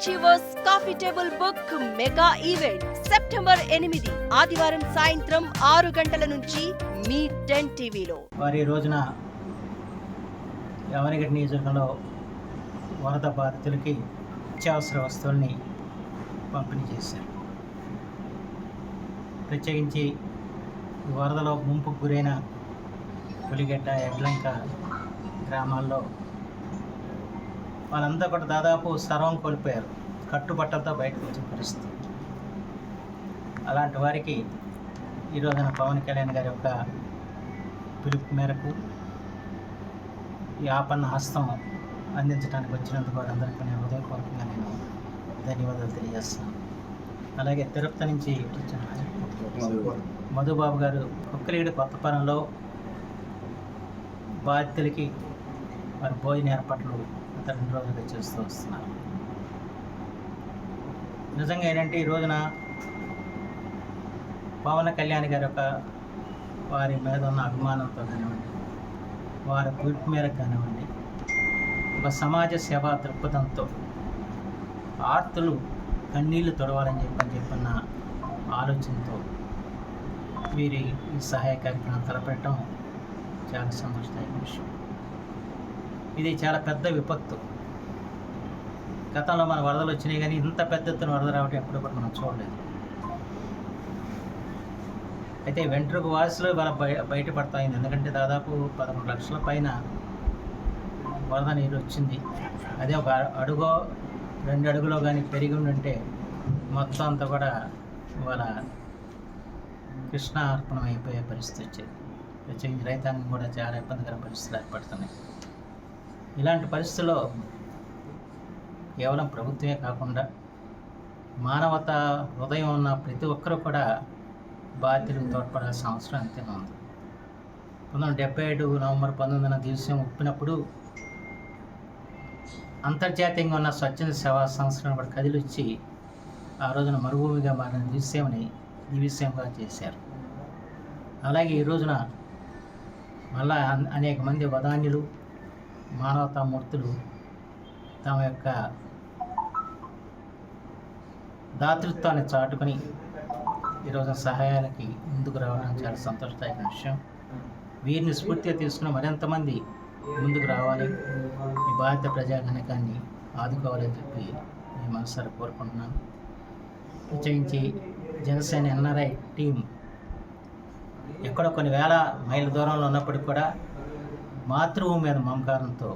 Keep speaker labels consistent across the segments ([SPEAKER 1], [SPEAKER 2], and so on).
[SPEAKER 1] Achievers coffee table book mega event September ఎనిమిది ఆదివారం సాయంత్రం ఆరు గంటల నుంచి మీ టెన్ టీవీలో.
[SPEAKER 2] వారి రోజున యవనగిరి నియోజకవర్గంలో వరద బాధితులకి నిత్యావసర వస్తువుల్ని పంపిణీ చేశారు. ప్రత్యేకించి వరదలో ముంపుకు గురైన పులిగడ్డ ఎడ్లంక గ్రామాల్లో వాళ్ళంతా కూడా దాదాపు సర్వం కోల్పోయారు. కట్టుబట్టలతో బయటకు వచ్చిన పరిస్థితి. అలాంటి వారికి ఈ రోజున పవన్ కళ్యాణ్ గారి యొక్క పిలుపు మేరకు ఈ ఆపన్న హస్తం అందించడానికి వచ్చినందుకు వారందరికీ నేను హృదయపూర్వకంగా నేను ధన్యవాదాలు తెలియజేస్తున్నాను. అలాగే తిరుపతి నుంచి వచ్చిన మధుబాబు గారు కుక్కలేడు కొత్తపాలెంలో బాధితులకి వారి భోజన ఏర్పాట్లు గత చేస్తూ వస్తున్నారు నిజంగా ఏంటంటే ఈ రోజున పవన్ కళ్యాణ్ గారి యొక్క వారి మీద ఉన్న అభిమానంతో కానివ్వండి వారి పిలుపు మేరకు కానివ్వండి ఒక సమాజ సేవా దృక్పథంతో ఆర్తులు కన్నీళ్ళు తొడవాలని చెప్పని చెప్పిన ఆలోచనతో వీరి ఈ సహాయ కార్యక్రమం తలపెట్టడం చాలా సంతోషదాయక విషయం. ఇది చాలా పెద్ద విపత్తు. గతంలో మన వరదలు వచ్చినాయి కానీ ఇంత పెద్ద ఎత్తున వరద రావడం ఎప్పుడు కూడా మనం చూడలేదు. అయితే వెంట్రుక వాసులు వాళ్ళ బయ బయటపడతాయింది. ఎందుకంటే దాదాపు పదకొండు లక్షల పైన వరద నీరు వచ్చింది. అదే ఒక అడుగో రెండు అడుగులో కానీ పెరిగి ఉంటే మొత్తం అంతా కూడా ఇవాళ కృష్ణ అర్పణం అయిపోయే పరిస్థితి వచ్చేది. ప్రత్యేకించి రైతాంగం కూడా చాలా ఇబ్బందికర పరిస్థితులు ఏర్పడుతున్నాయి. ఇలాంటి పరిస్థితుల్లో కేవలం ప్రభుత్వమే కాకుండా మానవత హృదయం ఉన్న ప్రతి ఒక్కరూ కూడా బాధ్యతలకు తోడ్పడాల్సిన అవసరం ఎంతైనా ఉంది. పంతొమ్మిది డెబ్బై ఏడు నవంబర్ పంతొమ్మిదిన దివసం ఒప్పినప్పుడు అంతర్జాతీయంగా ఉన్న స్వచ్ఛంద సేవా సంస్థలను కూడా కదిలిచ్చి ఆ రోజున మరుభూమిగా మారిన దివ్యసేమని దివ్యసేమగా చేశారు. అలాగే ఈ రోజున మళ్ళా అనేక మంది వదాన్యులు మానవతామూర్తులు తమ యొక్క దాతృత్వాన్ని చాటుకొని ఈరోజు సహాయాలకి ముందుకు రావడం చాలా సంతోషదాయక విషయం. వీరిని స్ఫూర్తిగా తీసుకుని మరింతమంది ముందుకు రావాలి? ఈ భారత ప్రజాగణకాన్ని ఆదుకోవాలని చెప్పి నేను మనసారి కోరుకుంటున్నాను. ప్రత్యేకించి జనసేన ఎన్ఆర్ఐ టీం ఎక్కడో కొన్ని వేల మైళ్ళ దూరంలో ఉన్నప్పటికీ కూడా మాతృభూమి మీద మమకారంతో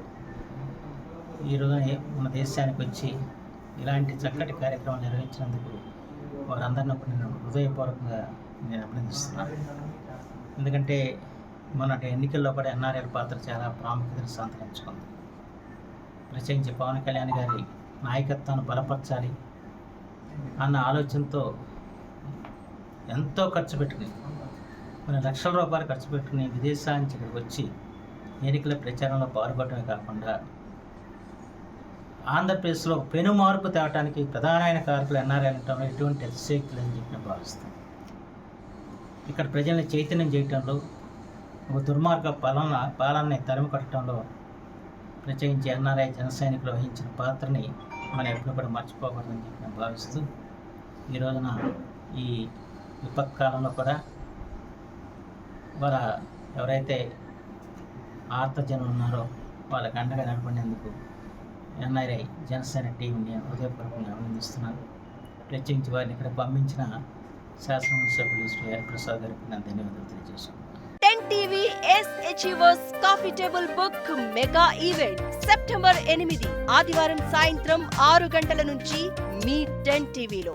[SPEAKER 2] ఈరోజు మన దేశానికి వచ్చి ఇలాంటి చక్కటి కార్యక్రమం నిర్వహించినందుకు వారందరినీ నేను హృదయపూర్వకంగా నేను అభినందిస్తున్నాను. ఎందుకంటే మొన్నటి ఎన్నికల్లో కూడా ఎన్ఆర్ఎల్ పాత్ర చాలా ప్రాముఖ్యతను సంతరించుకుంది. ప్రత్యేకించి పవన్ కళ్యాణ్ గారి నాయకత్వాన్ని బలపరచాలి అన్న ఆలోచనతో ఎంతో ఖర్చు పెట్టుకుని కొన్ని లక్షల రూపాయలు ఖర్చు పెట్టుకుని విదేశాల నుంచి ఇక్కడికి వచ్చి ఎన్నికల ప్రచారంలో పాల్గొనడమే కాకుండా ఆంధ్రప్రదేశ్లో పెను మార్పు తేవడానికి ప్రధానమైన కారకులు ఎన్ఆర్ఐ అనటంలో ఎటువంటి అతిశక్తులు అని చెప్పి భావిస్తాను ఇక్కడ ప్రజల్ని చైతన్యం చేయటంలో ఒక దుర్మార్గ పాలన పాలనని తరిమి కట్టడంలో ప్రత్యేకించి ఎన్ఆర్ఐ జన సైనికులు వహించిన పాత్రని మనం ఎప్పుడు కూడా మర్చిపోకూడదని చెప్పి నేను భావిస్తూ ఈ రోజున ఈ విపత్కాలంలో కూడా వాళ్ళ ఎవరైతే ఆర్తజనులు ఉన్నారో వాళ్ళకి అండగా నడపడేందుకు ఎన్ఆర్ఐ జనసేన టీంని హృదయపూర్వకంగా అభినందిస్తున్నాను. ప్రత్యేకించి వారిని ఇక్కడ పంపించిన శాసనసభ సభ్యులు శ్రీ హరిప్రసాద్ గారికి నా ధన్యవాదాలు తెలియజేస్తున్నాను.
[SPEAKER 1] Ten TV S coffee table book mega event September ఎనిమిది ఆదివారం సాయంత్రం ఆరు గంటల నుంచి మీ టెన్ టీవీలో.